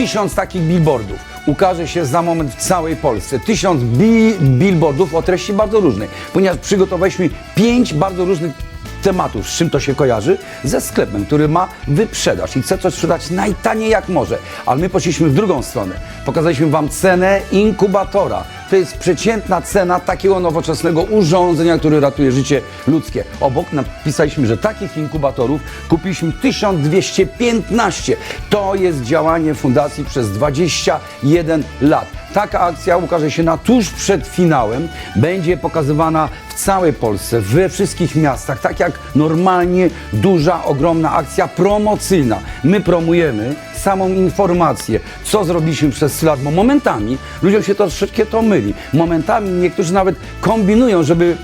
Tysiąc takich billboardów ukaże się za moment w całej Polsce. Tysiąc bi billboardów o treści bardzo różnej, ponieważ przygotowaliśmy pięć bardzo różnych tematów, z czym to się kojarzy, ze sklepem, który ma wyprzedaż i chce coś sprzedać najtaniej jak może. Ale my poszliśmy w drugą stronę. Pokazaliśmy Wam cenę inkubatora. To jest przeciętna cena takiego nowoczesnego urządzenia, które ratuje życie ludzkie. Obok napisaliśmy, że takich inkubatorów kupiliśmy 1215. To jest działanie fundacji przez 21 lat. Taka akcja ukaże się na tuż przed finałem. Będzie pokazywana w całej Polsce, we wszystkich miastach, tak jak normalnie duża, ogromna akcja promocyjna. My promujemy samą informację, co zrobiliśmy przez tyle lat, bo momentami ludziom się troszeczkę to myli. Momentami niektórzy nawet kombinują, żeby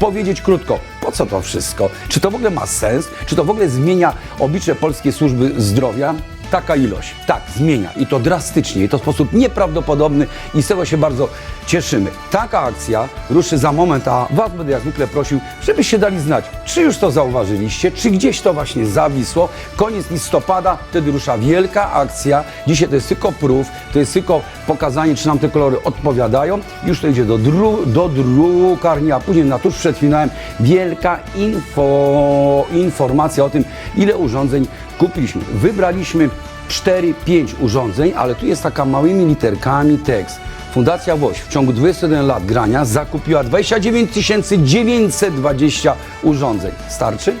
powiedzieć krótko, po co to wszystko? Czy to w ogóle ma sens? Czy to w ogóle zmienia oblicze polskiej służby zdrowia? Taka ilość. Tak, zmienia. I to drastycznie. I to w sposób nieprawdopodobny i z tego się bardzo cieszymy. Taka akcja ruszy za moment, a Was będę jak zwykle prosił, żebyście dali znać, czy już to zauważyliście, czy gdzieś to właśnie zawisło. Koniec listopada, wtedy rusza wielka akcja. Dzisiaj to jest tylko prób, to jest tylko pokazanie, czy nam te kolory odpowiadają. Już to idzie do, dru do drukarni, a później na tuż przed finałem wielka info informacja o tym, ile urządzeń kupiliśmy. Wybraliśmy 4-5 urządzeń, ale tu jest taka małymi literkami tekst. Fundacja WOŚ w ciągu 21 lat grania zakupiła 29 920 urządzeń. Starczy?